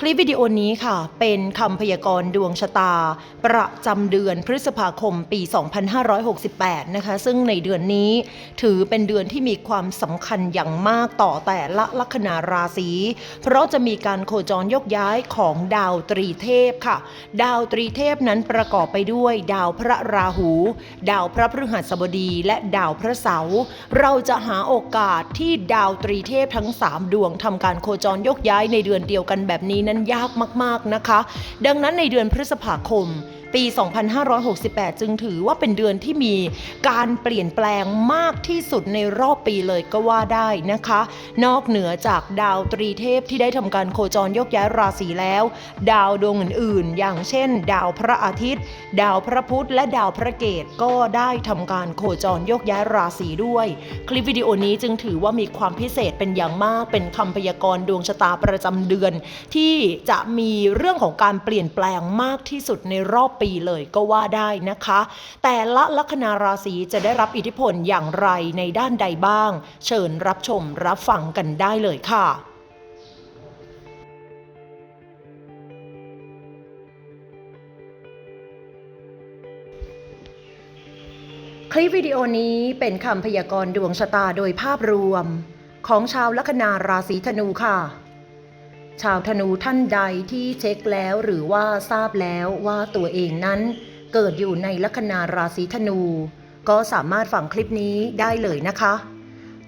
คลิปวิดีโอนี้ค่ะ เป็นคำพยากรณ์ดวงชะตา ประจำเดือนพฤษภาคมปี 2568 นะคะ ซึ่งในเดือนนี้ถือเป็นเดือนที่มีความสำคัญอย่างมากต่อแต่ละลัคนาราศี เพราะจะมีการโคจรยกย้ายของดาวตรีเทพค่ะ ดาวตรีเทพนั้นประกอบไปด้วย ดาวพระราหู ดาวพระพฤหัสบดี และดาวพระเสาร์เราจะหาโอกาสที่ดาวตรีเทพทั้ง 3 ดวงทำการโคจรยกย้ายในเดือนเดียวกันแบบนี้นั้นยากมากๆนะคะ ดังนั้นในเดือนพฤษภาคม ปี 2568 จึงถือว่าเป็นเดือนที่มีการเปลี่ยนแปลงมากที่สุดในรอบปีเลยก็ว่าได้นะคะ นอกเหนือจากดาวตรีเทพที่ได้ทำการโคจรยกย้ายราศีแล้ว ดาวดวงอื่นๆ อย่างเช่น ดาวพระอาทิตย์ ดาวพระพุธและดาวพระเกตก็ได้ทำการโคจรยกย้ายราศีด้วย คลิปวิดีโอนี้จึงถือว่ามีความพิเศษเป็นอย่างมากเป็นคำพยากรณ์ดวงชะตาประจำเดือน ที่จะมีเรื่องของการเปลี่ยนแปลงมากที่สุดในรอบปีเลยก็ว่าได้นะคะ แต่ละลัคนาราศีจะได้รับอิทธิพลอย่างไรในด้านใดบ้าง เชิญรับชมรับฟังกันได้เลยค่ะคลิปวิดีโอนี้เป็นคำพยากรณ์ดวงชะตาโดยภาพรวม ของชาวลัคนาราศีธนูค่ะ ชาวธนูท่านใดที่เช็คแล้วหรือว่าทราบแล้วว่าตัวเองนั้นเกิดอยู่ในลัคนาราศีธนู ก็สามารถฟังคลิปนี้ได้เลยนะคะ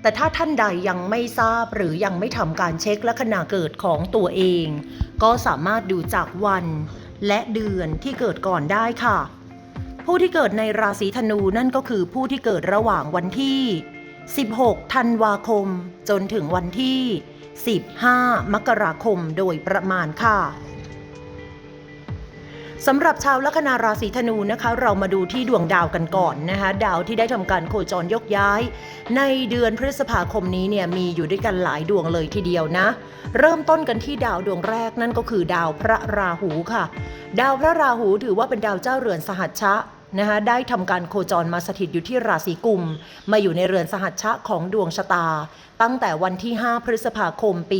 แต่ถ้าท่านใดยังไม่ทราบหรือยังไม่ทำการเช็คลัคนาเกิดของตัวเอง ก็สามารถดูจากวันและเดือนที่เกิดก่อนได้ค่ะ ผู้ที่เกิดในราศีธนูนั่นก็คือผู้ที่เกิดระหว่างวันที่ 16 ธันวาคม จนถึงวันที่ 15 มกราคมโดยประมาณค่ะสำหรับชาวลัคนาราศีธนูนะคะ เรามาดูที่ดวงดาวกันก่อนนะคะ ดาวที่ได้ทำการโคจรยกย้าย ในเดือนพฤษภาคมนี้เนี่ยมีอยู่ด้วยกันหลายดวงเลยทีเดียวนะ เริ่มต้นกันที่ดาวดวงแรกนั่นก็คือดาวพระราหูค่ะ ดาวพระราหูถือว่าเป็นดาวเจ้าเรือนสหัชชะ นะคะได้ทำการโคจรมาสถิตอยู่ที่ราศีกุม มาอยู่ในเรือนสหัชชะของดวงชะตา ตั้งแต่วันที่ 5 พฤษภาคมปี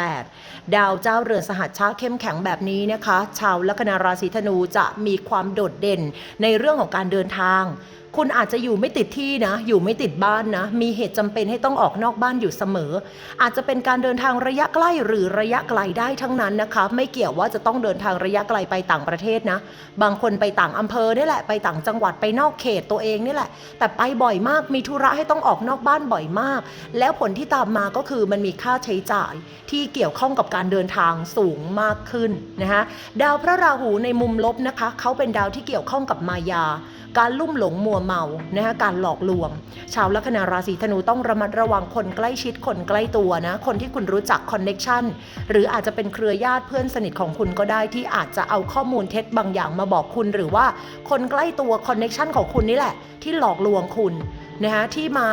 2568 ดาวเจ้าเรือนสหัชชะเข้มแข็งแบบนี้นะคะ ชาวลัคนาราศีธนูจะมีความโดดเด่นในเรื่องของการเดินทาง คุณอาจจะอยู่ไม่ติดที่นะ อยู่ไม่ติดบ้านนะ มีเหตุจำเป็นให้ต้องออกนอกบ้านอยู่เสมอ อาจจะเป็นการเดินทางระยะใกล้หรือระยะไกลได้ทั้งนั้นนะคะ ไม่เกี่ยวว่าจะต้องเดินทางระยะไกลไปต่างประเทศนะ บางคนไปต่างอำเภอนี่แหละ ไปต่างจังหวัดไปนอกเขตตัวเองนี่แหละ แต่ไปบ่อยมาก มีธุระให้ต้องออกนอกบ้านบ่อยมาก แล้วผลที่ตามมาก็คือมันมีค่าใช้จ่ายที่เกี่ยวข้องกับการเดินทางสูงมากขึ้นนะคะดาวพระราหูในมุมลบนะคะ เขาเป็นดาวที่เกี่ยวข้องกับมายา การลุ่มหลงมัวเมานะคะการหลอกลวง ชาวลัคนาราศีธนูต้องระมัดระวังคนใกล้ชิดคนใกล้ตัวนะ คนที่คุณรู้จักคอนเน็ชันหรืออาจจะเป็นเครือญาติเพื่อนสนิทของคุณก็ได้ที่อาจจะเอาข้อมูลเท็จบางอย่างมาบอกคุณ หรือว่าคนใกล้ตัวคอนเน็ชันของคุณนี่แหละ ที่หลอกลวงคุณนะคะที่มา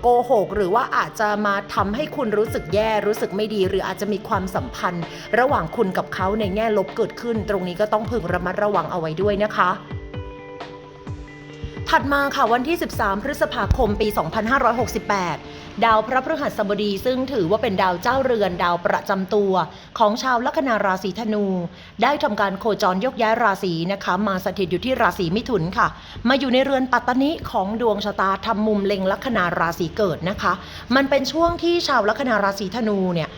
โกหกหรือว่าอาจจะมาทำให้คุณรู้สึกแย่รู้สึกไม่ดี หรืออาจจะมีความสัมพันธ์ ระหว่างคุณกับเขาในแง่ลบเกิดขึ้น ตรงนี้ก็ต้องพึงระมัดระวังเอาไว้ด้วยนะคะ ถัดมาค่ะวันที่ 13 พฤษภาคมปี 2568 ดาวพระพฤหัสบดีซึ่งถือว่าเป็นดาวเจ้าเรือนดาวประจำตัว ของชาวลัคนาราศีธนู ได้ทำการโคจรยกย้ายราศีนะคะ มาสถิตอยู่ที่ราศีมิถุนค่ะ มาอยู่ในเรือนปัตตนิของดวงชะตาทำมุมเล็งลัคนาราศีเกิดนะคะ มันเป็นช่วงที่ชาวลัคนาราศีธนูเนี่ย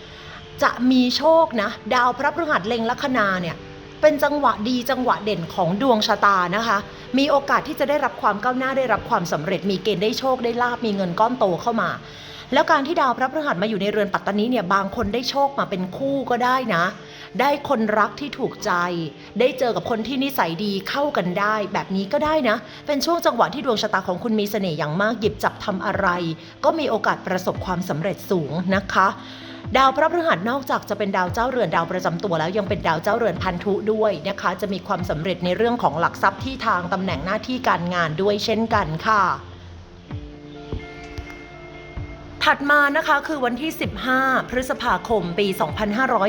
จะมีโชคนะ ดาวพระพฤหัสเล็งลัคนาเนี่ย เป็นจังหวะดีจังหวะเด่นของดวงชะตานะคะ มีโอกาสที่จะได้รับความก้าวหน้าได้รับความสำเร็จ มีเกณฑ์ได้โชคได้ลาบมีเงินก้อนโตเข้ามา แล้วการที่ดาวพระพฤหัสมาอยู่ในเรือนปัตตานีเนี่ยบางคนได้โชคมาเป็นคู่ก็ได้นะ ได้คนรักที่ถูกใจ ได้เจอกับคนที่นิสัยดีเข้ากันได้ แบบนี้ก็ได้นะ เป็นช่วงจังหวะที่ดวงชะตาของคุณมีเสน่ห์อย่างมากหยิบจับทำอะไร ก็มีโอกาสประสบความสำเร็จสูงนะคะ ดาวพระพฤหัสนอกจากจะเป็นดาวเจ้าเรือนดาวประจำตัวแล้วยังเป็นดาวเจ้าเรือนพันธุด้วยนะคะ จะมีความสำเร็จในเรื่องของหลักทรัพย์ที่ทางตำแหน่งหน้าที่การงานด้วยเช่นกันค่ะ ถัดมานะคะคือวันที่ 15 พฤษภาคมปี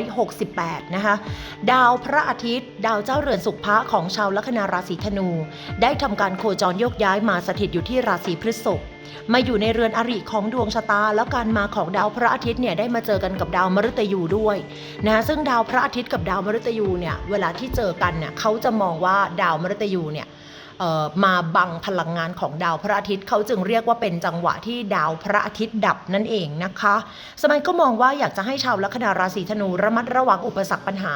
2568 นะคะ ดาวพระอาทิตย์ ดาวเจ้าเรือนสุขพระของชาวลัคนาราศีธนู ได้ทำการโคจรโยกย้ายมาสถิตอยู่ที่ราศีพฤษภมาอยู่ในเรือนอริของดวงชะตา แล้วการมาของดาวพระอาทิตย์เนี่ยได้มาเจอกันกับดาวมฤตยูด้วยนะคะซึ่งดาวพระอาทิตย์กับดาวมฤตยูเนี่ยเวลาที่เจอกันเนี่ยเขาจะมองว่าดาวมฤตยูเนี่ย มาบังพลังงานของดาวพระอาทิตย์เขาจึงเรียกว่าเป็นจังหวะที่ดาวพระอาทิตย์ดับนั่นเองนะคะ สมัยก็มองว่าอยากจะให้ชาวลัคนาราศีธนูระมัดระวังอุปสรรคปัญหา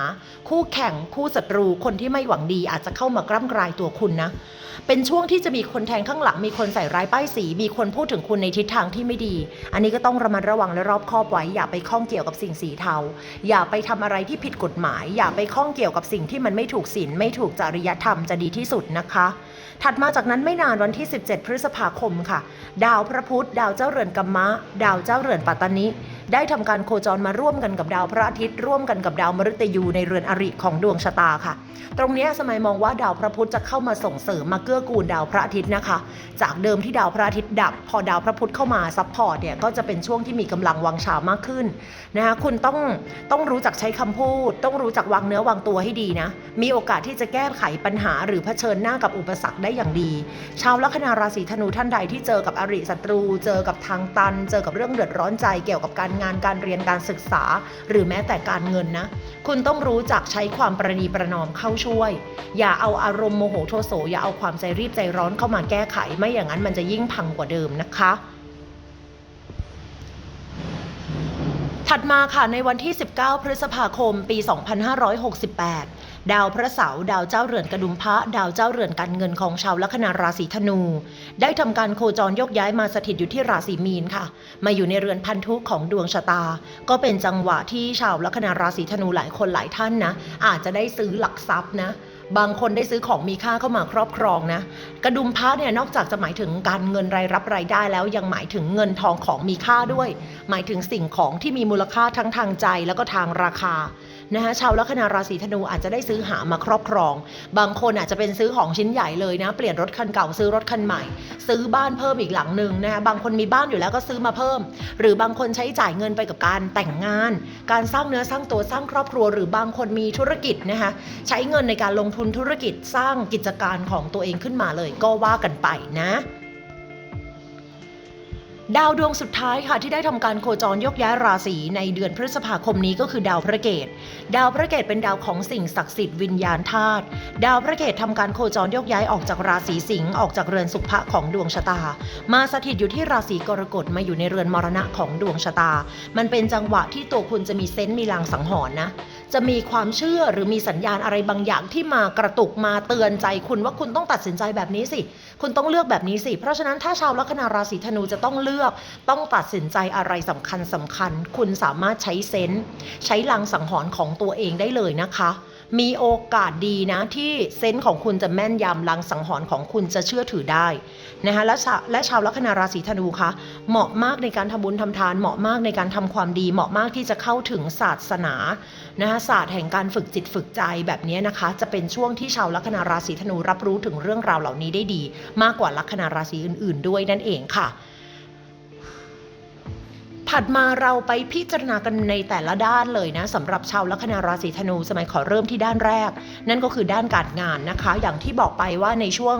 คู่แข่งคู่ศัตรูคนที่ไม่หวังดีอาจจะเข้ามากร่ำกรายตัวคุณนะเป็นช่วงที่จะมีคนแทงข้างหลังมีคนใส่ร้ายป้ายสีมีคนพูดถึงคุณในทิศทางที่ไม่ดี อันนี้ก็ต้องระมัดระวังและรอบคอบไว้อย่าไปข้องเกี่ยวกับสิ่งสีเทา อย่าไปทำอะไรที่ผิดกฎหมาย อย่าไปข้องเกี่ยวกับสิ่งที่มันไม่ถูกศีลไม่ถูกจริยธรรมจะดีที่สุดนะคะถัดมาจากนั้นไม่นานวันที่ 17 พฤษภาคมค่ะ ดาวพระพุธ ดาวเจ้าเรือนกัมมะ ดาวเจ้าเรือนปัตตานิ ได้ทำการโคจรมาร่วมกันกับดาวพระอาทิตย์ร่วมกันกับดาวมฤตยูในเรือนอริของดวงชะตาค่ะ ตรงนี้สมัยมองว่าดาวพระพุธจะเข้ามาส่งเสริมมาเกื้อกูลดาวพระอาทิตย์นะคะ จากเดิมที่ดาวพระอาทิตย์ดับ พอดาวพระพุธเข้ามาซัพพอร์ตเนี่ยก็จะเป็นช่วงที่มีกำลังวังชามากขึ้นนะคะคุณต้องต้องรู้จักใช้คำพูด ต้องรู้จักวางเนื้อวางตัวให้ดีนะ มีโอกาสที่จะแก้ไขปัญหาหรือเผชิญหน้ากับอุปสรรคได้อย่างดี ชาวลัคนาราศีธนูท่านใดที่เจอกับอริศัตรู เจอกับทางตัน เจอกับเรื่องเดือดร้อนใจเกี่ยวกับการงานการเรียนการศึกษา หรือแม้แต่การเงินนะ คุณต้องรู้จักใช้ความประนีประนอมเข้าช่วย อย่าเอาอารมณ์โมโหโทโสอย่าเอาความใจรีบใจร้อนเข้ามาแก้ไข ไม่อย่างนั้นมันจะยิ่งพังกว่าเดิมนะคะ ถัดมาค่ะในวันที่ 19 พฤษภาคม ปี 2568 ดาวพระเสาร์ดาวเจ้าเรือนกระดุมพระ ดาวเจ้าเรือนการเงินของชาวลัคนาราศีธนู ได้ทำการโคจรยกย้ายมาสถิตอยู่ที่ราศีมีนค่ะ มาอยู่ในเรือนพันธุของดวงชะตา ก็เป็นจังหวะที่ชาวลัคนาราศีธนูหลายคนหลายท่านนะอาจจะได้ซื้อหลักทรัพย์นะ บางคนได้ซื้อของมีค่าเข้ามาครอบครองนะ กระดุมพระเนี่ยนอกจากจะหมายถึงการเงินรายรับรายได้แล้วยังหมายถึงเงินทองของมีค่าด้วย หมายถึงสิ่งของที่มีมูลค่าทั้งทางใจแล้วก็ทางราคา นะคะชาวลัคนาราศีธนูอาจจะได้ซื้อหามาครอบครอง บางคนอาจจะเป็นซื้อของชิ้นใหญ่เลยนะ เปลี่ยนรถคันเก่าซื้อรถคันใหม่ ซื้อบ้านเพิ่มอีกหลังหนึ่งนะคะบางคนมีบ้านอยู่แล้วก็ซื้อมาเพิ่ม หรือบางคนใช้จ่ายเงินไปกับการแต่งงาน การสร้างเนื้อสร้างตัวสร้างครอบครัว หรือบางคนมีธุรกิจนะคะใช้เงินในการลงทุนธุรกิจสร้างกิจการของตัวเองขึ้นมาเลยก็ว่ากันไปนะ ดาวดวงสุดท้ายค่ะที่ได้ทำการโคจรยกย้ายราศีในเดือนพฤษภาคมนี้ก็คือดาวพระเกต ดาวพระเกตเป็นดาวของสิ่งศักดิ์สิทธิ์วิญญาณธาตุ ดาวพระเกตทำการโคจรยกย้ายออกจากราศีสิงห์ออกจากเรือนสุภะของดวงชะตา มาสถิตอยู่ที่ราศีกรกฎมาอยู่ในเรือนมรณะของดวงชะตา มันเป็นจังหวะที่ตัวคุณจะมีเซนต์มีลางสังหรณ์นะ จะมีความเชื่อหรือมีสัญญาณอะไรบางอย่างที่มากระตุกมาเตือนใจคุณว่าคุณต้องตัดสินใจแบบนี้สิ คุณต้องเลือกแบบนี้สิ เพราะฉะนั้นถ้าชาวลัคนาราศีธนูจะต้องเลือก ต้องตัดสินใจอะไรสำคัญสำคัญ คุณสามารถใช้เซนส์ใช้ลังสังหรณ์ของตัวเองได้เลยนะคะ มีโอกาสดีนะที่เซนส์ของคุณจะแม่นยำลางสังหรณ์ของคุณจะเชื่อถือได้นะคะและชาและชาวลัคนาราศีธนูคะเหมาะมากในการทำบุญทำทาน เหมาะมากในการทำความดี เหมาะมากที่จะเข้าถึงศาสนานะคะศาสตร์แห่งการฝึกจิตฝึกใจแบบนี้นะคะ จะเป็นช่วงที่ชาวลัคนาราศีธนูรับรู้ถึงเรื่องราวเหล่านี้ได้ดี มากกว่าลัคนาราศีอื่น ๆ ด้วยนั่นเองค่ะ ถัดมาเราไปพิจารณากันในแต่ละด้านเลยนะสำหรับชาวลัคนาราศีธนูสมัยขอเริ่มที่ด้านแรก นั่นก็คือด้านการงานนะคะ อย่างที่บอกไปว่าในช่วง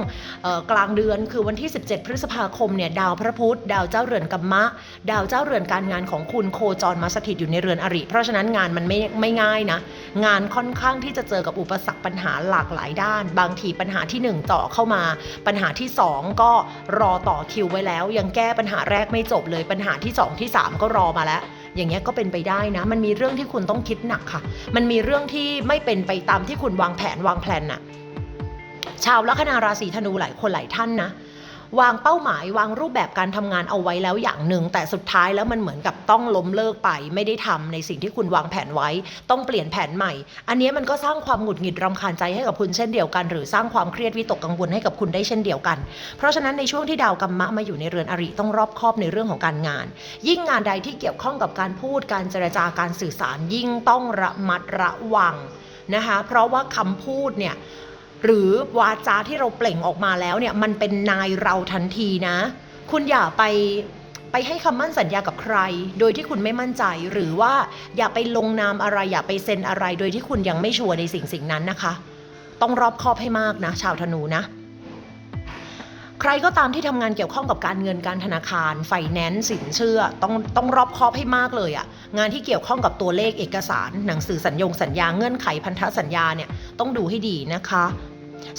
กลางเดือนคือวันที่ 17 พฤษภาคมเนี่ยดาวพระพุธดาวเจ้าเรือนกัมมะ ดาวเจ้าเรือนการงานของคุณโคจรมาสถิตอยู่ในเรือนอริ เพราะฉะนั้นงานมันไม่ไม่ง่ายนะ งานค่อนข้างที่จะเจอกับอุปสรรคปัญหาหลากหลายด้าน บางทีปัญหาที่ 1 ต่อเข้ามา ปัญหาที่ 2 ก็รอต่อคิวไว้แล้ว ยังแก้ปัญหาแรกไม่จบเลยปัญหาที่ 2 ที่ 3ก็รอมาแล้ว อย่างเงี้ยก็เป็นไปได้นะ มันมีเรื่องที่คุณต้องคิดหนักค่ะ มันมีเรื่องที่ไม่เป็นไปตามที่คุณวางแผนวางแผนน่ะ ชาวลัคนาราศีธนูหลายคนหลายท่านนะ วางเป้าหมายวางรูปแบบการทำงานเอาไว้แล้วอย่างหนึ่ง แต่สุดท้ายแล้วมันเหมือนกับต้องล้มเลิกไป ไม่ได้ทำในสิ่งที่คุณวางแผนไว้ ต้องเปลี่ยนแผนใหม่ อันนี้มันก็สร้างความหงุดหงิดรำคาญใจให้กับคุณเช่นเดียวกัน หรือสร้างความเครียดวิตกกังวลให้กับคุณได้เช่นเดียวกัน เพราะฉะนั้นในช่วงที่ดาวกัมมะมาอยู่ในเรือนอริต้องรอบคอบในเรื่องของการงาน ยิ่งงานใดที่เกี่ยวข้องกับการพูดการเจรจาการสื่อสารยิ่งต้องระมัดระวังนะคะเพราะว่าคำพูดเนี่ย หรือวาจาที่เราเปล่งออกมาแล้วเนี่ยมันเป็นนายเราทันทีนะ คุณอย่าไปไปให้คำมั่นสัญญากับใคร โดยที่คุณไม่มั่นใจหรือว่าอย่าไปลงนามอะไรอย่าไปเซ็นอะไร โดยที่คุณยังไม่ชัวร์ในสิ่งสิ่งนั้นนะคะ ต้องรอบคอบให้มากนะ ชาวธนูนะ ใครก็ตามที่ทำงานเกี่ยวข้องกับการเงินการธนาคารไฟแนนซ์สินเชื่อ ต้องต้องรอบคอบให้มากเลยอะงานที่เกี่ยวข้องกับตัวเลขเอกสาร หนังสือสัญญงสัญญาเงื่อนไขพันธสัญญาเนี่ยต้องดูให้ดีนะคะ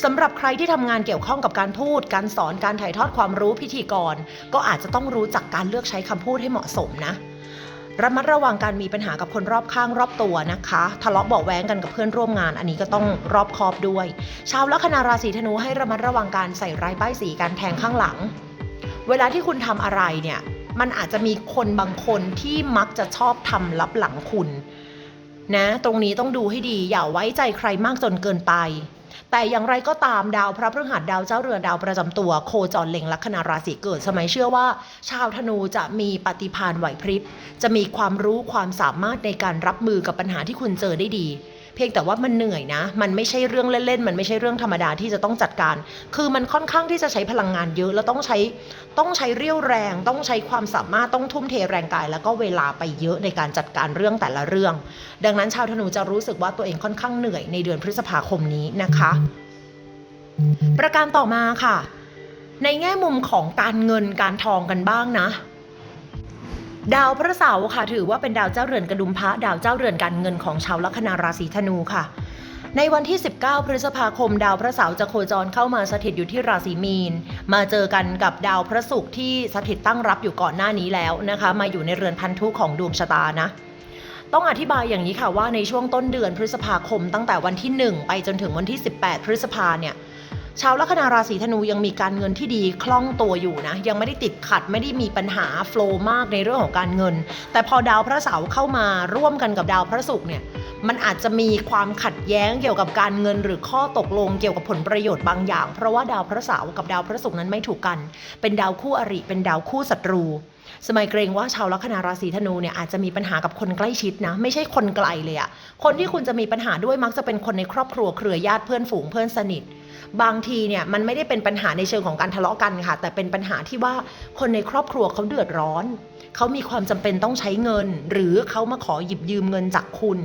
สำหรับใครที่ทำงานเกี่ยวข้องกับการพูด การสอนการถ่ายทอดความรู้พิธีกร ก็อาจจะต้องรู้จักการเลือกใช้คำพูดให้เหมาะสมนะ ระมัดระวังการมีปัญหากับคนรอบข้างรอบตัวนะคะ ทะเลาะเบาะแว้งกันกับเพื่อนร่วมงาน อันนี้ก็ต้องรอบคอบด้วย ชาวลัคนาราศีธนูให้ระมัดระวังการใส่ร้ายป้ายสีการแทงข้างหลัง เวลาที่คุณทำอะไรเนี่ย มันอาจจะมีคนบางคนที่มักจะชอบทำลับหลังคุณนะ ตรงนี้ต้องดูให้ดีอย่าไว้ใจใครมากจนเกินไป แต่อย่างไรก็ตามดาวพระพฤหัสดาวเจ้าเรือนดาวประจำตัว โคจรเล็งลัคนาราศีเกิดสมัยเชื่อว่า ชาวธนูจะมีปฏิภาณไหวพริบ จะมีความรู้ความสามารถในการรับมือกับปัญหาที่คุณเจอได้ดี เพียงแต่ว่ามันเหนื่อยนะ มันไม่ใช่เรื่องเล่นๆ มันไม่ใช่เรื่องธรรมดาที่จะต้องจัดการ คือมันค่อนข้างที่จะใช้พลังงานเยอะแล้วต้องใช้ต้องใช้เรี่ยวแรง ต้องใช้ความสามารถต้องทุ่มเทแรงกาย แล้วก็เวลาไปเยอะในการจัดการเรื่องแต่ละเรื่อง ดังนั้นชาวธนูจะรู้สึกว่าตัวเองค่อนข้างเหนื่อยในเดือนพฤษภาคมนี้นะคะ ประการต่อมาค่ะ ในแง่มุมของการเงินการทองกันบ้างนะ ดาวพระเสาร์ค่ะถือว่าเป็นดาวเจ้าเรือนกระดุมพระดาวเจ้าเรือนการเงินของชาวลัคนาราศีธนูค่ะ ในวันที่ 19 พฤษภาคม ดาวพระเสาร์จะโคจรเข้ามาสถิตอยู่ที่ราศีมีน มาเจอกันกับดาวพระศุกร์ที่สถิตตั้งรับอยู่ก่อนหน้านี้แล้วนะคะ มาอยู่ในเรือนพันธุของดวงชะตานะต้องอธิบายอย่างนี้ค่ะว่าในช่วงต้นเดือนพฤษภาคมตั้งแต่วันที่ 1 ไปจนถึงวันที่ 18 พฤษภาเนี่ย ชาวลัคนาราศีธนูยังมีการเงินที่ดีคล่องตัวอยู่นะ ยังไม่ได้ติดขัดไม่ได้มีปัญหาโฟล์มากในเรื่องของการเงิน แต่พอดาวพระเสาร์เข้ามาร่วมกันกับดาวพระศุกร์เนี่ยมันอาจจะมีความขัดแย้งเกี่ยวกับการเงินหรือข้อตกลงเกี่ยวกับผลประโยชน์บางอย่าง เพราะว่าดาวพระเสาร์กับดาวพระศุกร์นั้นไม่ถูกกัน เป็นดาวคู่อริเป็นดาวคู่ศัตรู สมัยเกรงว่าชาวลัคนาราศีธนูเนี่ยอาจจะมีปัญหากับคนใกล้ชิดนะ ไม่ใช่คนไกลเลยอะคนที่คุณจะมีปัญหาด้วยมักจะเป็นคนในครอบครัวเครือญาติเพื่อนฝูงเพื่อนสนิท บางทีเนี่ยมันไม่ได้เป็นปัญหาในเชิงของการทะเลาะกันค่ะ แต่เป็นปัญหาที่ว่าคนในครอบครัวเขาเดือดร้อนเขามีความจำเป็นต้องใช้เงิน หรือเขามาขอหยิบยืมเงินจากคุณ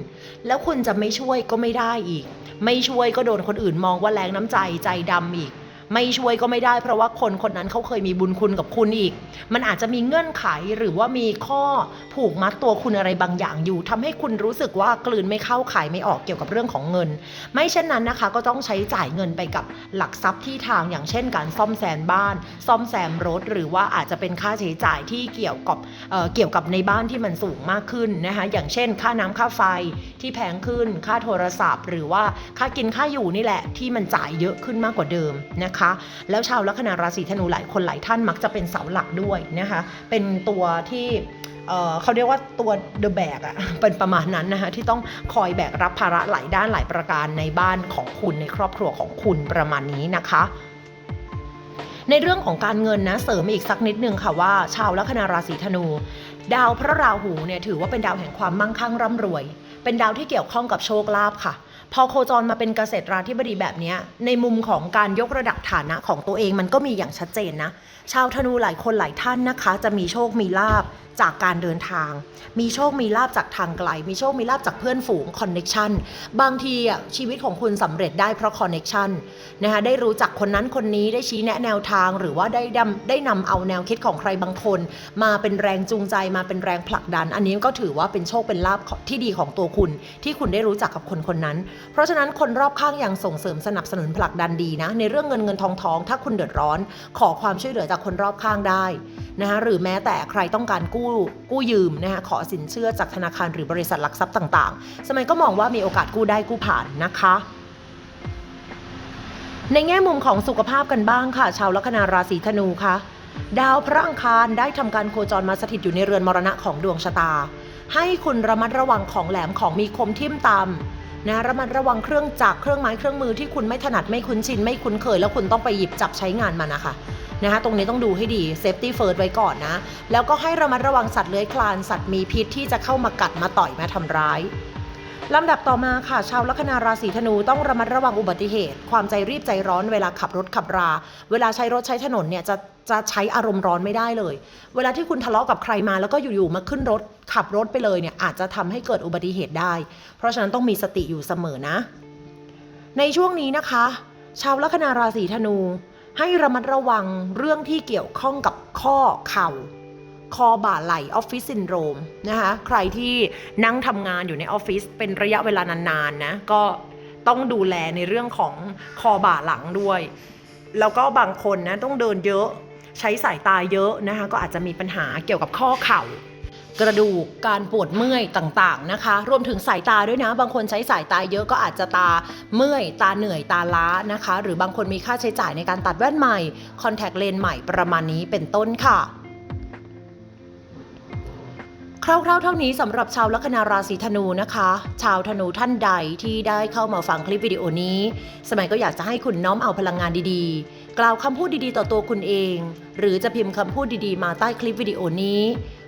แล้วคุณจะไม่ช่วยก็ไม่ได้อีก ไม่ช่วยก็โดนคนอื่นมองว่าแรงน้ำใจใจดำอีก ไม่ช่วยก็ไม่ได้ เพราะว่าคนคนนั้นเขาเคยมีบุญคุณกับคุณอีก มันอาจจะมีเงื่อนไขหรือว่ามีข้อผูกมัดตัวคุณอะไรบางอย่างอยู่ทำให้คุณรู้สึกว่ากลืนไม่เข้าขายไม่ออกเกี่ยวกับเรื่องของเงิน ไม่เช่นนั้นนะคะก็ต้องใช้จ่ายเงินไปกับหลักทรัพย์ที่ทางอย่างเช่น การซ่อมแซมบ้าน ซ่อมแซมรถ หรือว่าอาจจะเป็นค่าใช้จ่ายที่เกี่ยวกับเเกี่ยวกับในบ้านที่มันสูงมากขึ้นนะคะอย่างเช่น ค่าน้ำค่าไฟที่แพงขึ้น ค่าโทรศัพท์ หรือว่าค่ากินค่าอยู่นี่แหละที่มันจ่ายเยอะขึ้นมากกว่าเดิมนะคะแล้วชาวลัคนาราศีธนูหลายคนหลายท่านมักจะเป็นเสาหลักด้วยนะคะ เป็นตัวที่เอ่อเขาเรียกว่าตัวเดอะแบกอะเป็นประมาณนั้นนะคะที่ต้องคอยแบกรับภาระหลายด้านหลายประการในบ้านของคุณในครอบครัวของคุณประมาณนี้นะคะในเรื่องของการเงินนะเสริมอีกสักนิดนึงค่ะว่า ชาวลัคนาราศีธนู ดาวพระราหูเนี่ยถือว่าเป็นดาวแห่งความมั่งคั่งร่ำรวย เป็นดาวที่เกี่ยวข้องกับโชคลาภค่ะ พอโคจรมาเป็นเกษตราธิบดีแบบนี้ในมุมของการยกระดับฐานะของตัวเองมันก็มีอย่างชัดเจนนะ ชาวธนูหลายคนหลายท่านนะคะ จะมีโชคมีลาบ จากการเดินทาง มีโชคมีลาบจากทางไกล มีโชคมีลาบจากเพื่อนฝูงคอนเน็ชันบางทีอะชีวิตของคุณสำเร็จได้เพราะคอนเน็ชันนะคะได้รู้จักคนนั้นคนนี้ได้ชี้แนะแนวทางหรือว่าได้ดำได้นำเอาแนวคิดของใครบางคน มาเป็นแรงจูงใจมาเป็นแรงผลักดัน อันนี้ก็ถือว่าเป็นโชคเป็นลาบที่ดีของตัวคุณ ที่คุณได้รู้จักกับคนคนนั้น เพราะฉะนั้นคนรอบข้างยังส่งเสริมสนับสนุนผลักดันดีนะในเรื่องเงินเงินทองทองถ้าคุณเดือดร้อน ขอความช่วยเหลือจากคนรอบข้างได้นะคะหรือแม้แต่ใครต้องการกู้กู้ยืมนะคะขอสินเชื่อจากธนาคารหรือบริษัทหลักทรัพย์ต่างๆ สมัยก็มองว่ามีโอกาสกู้ได้กู้ผ่านนะคะในแง่มุมของสุขภาพกันบ้างค่ะ ชาวลัคนาราศีธนูค่ะดาวพระอังคารได้ทำการโคจรมาสถิตอยู่ในเรือนมรณะของดวงชะตา ให้คุณระมัดระวังของแหลมของมีคมทิ่มตำนะระมัดระวังเครื่องจักรเครื่องไม้เครื่องมือที่คุณไม่ถนัดไม่คุ้นชินไม่คุ้นเคย แล้วคุณต้องไปหยิบจับใช้งานมันนะคะ นะคะตรงนี้ต้องดูให้ดีเซฟตี้เฟิร์สไว้ก่อนนะ แล้วก็ให้ระมัดระวังสัตว์เลื้อยคลานสัตว์มีพิษที่จะเข้ามากัดมาต่อยมาทำร้ายลำดับต่อมาค่ะ ชาวลัคนาราศีธนูต้องระมัดระวังอุบัติเหตุ ความใจรีบใจร้อนเวลาขับรถขับรา เวลาใช้รถใช้ถนนเนี่ยจะจะใช้อารมณ์ร้อนไม่ได้เลย เวลาที่คุณทะเลาะกับใครมาแล้วก็อยู่ๆมาขึ้นรถขับรถไปเลยเนี่ยอาจจะทำให้เกิดอุบัติเหตุได้ เพราะฉะนั้นต้องมีสติอยู่เสมอนะ ในช่วงนี้นะคะ ชาวลัคนาราศีธนู ให้ระมัดระวังเรื่องที่เกี่ยวข้องกับข้อเข่า คอบ่าไหลออฟฟิศซินโดรมนะคะใครที่นั่งทำงานอยู่ในออฟฟิศเป็นระยะเวลานานๆนะก็ต้องดูแลในเรื่องของคอบ่าหลังด้วย แล้วก็บางคนนะต้องเดินเยอะใช้สายตาเยอะนะคะก็อาจจะมีปัญหาเกี่ยวกับข้อเข่า กระดูกการปวดเมื่อยต่างๆนะคะ รวมถึงสายตาด้วยนะ บางคนใช้สายตาเยอะก็อาจจะตาเมื่อย ตาเหนื่อยตาล้านะคะ หรือบางคนมีค่าใช้จ่ายในการตัดแว่นใหม่คอนแทคเลนส์ใหม่ประมาณนี้เป็นต้นค่ะคร่าวๆเท่านี้สำหรับชาวลัคนาราศีธนูนะคะ ชาวธนูท่านใดที่ได้เข้ามาฟังคลิปวิดีโอนี้ สมัยก็อยากจะให้คุณน้อมเอาพลังงานดีๆ กล่าวคำพูดดีๆต่อตัวคุณเอง หรือจะพิมพ์คำพูดดีๆ มาใต้คลิปวิดีโอนี้